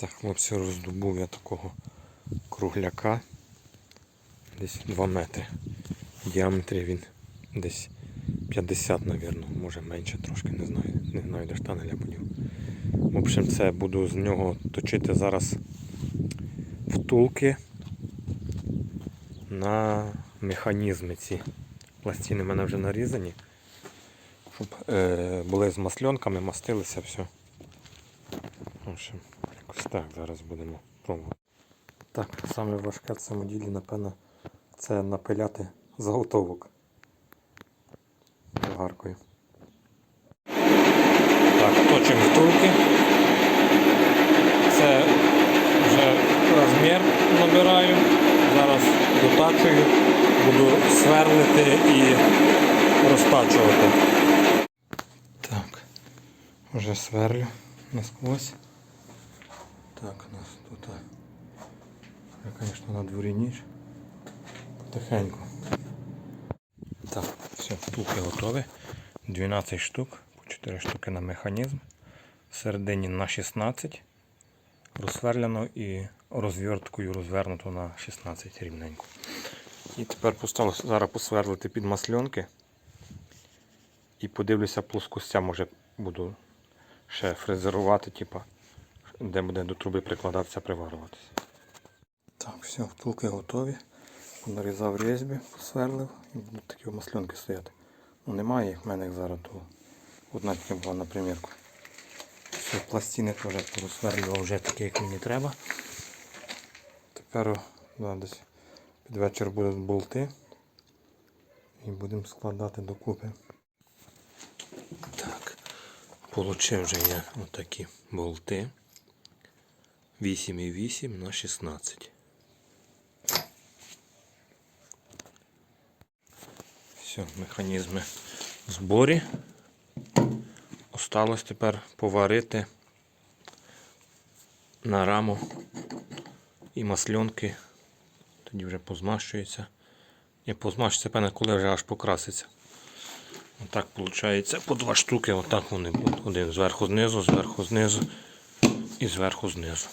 Так, хлопці, роздобув я такого кругляка. Десь 2 метри. В діаметрі він десь 50, мабуть, може менше трошки, не знаю. Не знаю, де штанеля подів. В общем, це буду з нього точити зараз втулки на механізми ці. Пластини в мене вже нарізані. Щоб е, були з масльонками, мастилися, все. В общем, якось так зараз будемо пробувати. Так, саме важке в цьому ділі, напевно, це напиляти заготовок болгаркою. Так, точимо втулки. Це вже розмір набираю. Зараз дотачую, буду сверлити і розтачувати. Так, вже сверлю насквозь. Так, у нас тут, вже, звісно, на дворі ніч. Потихеньку. Так, все, втулки готові. 12 штук, по 4 штуки на механізм. Всередині на 16 розсверляно і розверткою розвернуто на 16 рівненько. І тепер поставлю зараз посверлити під масльонки. І подивлюся плоскостя, може буду ще фрезерувати, типа, де буде до труби прикладатися, приварюватися. Так, все, втулки готові. Нарізав різьбі, посверлив і будуть такі масльонки стояти. Ну немає їх в мене як зараз, то одна тільки була на примірку. Все, пластини теж порозсверлював вже такі, як мені треба. Тепер да, десь під вечір будуть болти. І будемо складати докупи. Так, получив вже я отакі болти. 8,8 на 16. Все, механізми в зборі. Осталось тепер поварити на раму і масльонки. Тоді вже позмащується. І позмащується, певне, коли вже аж покраситься. Отак виходить по два штуки, отак вони будуть. Один зверху знизу, зверху знизу і зверху знизу.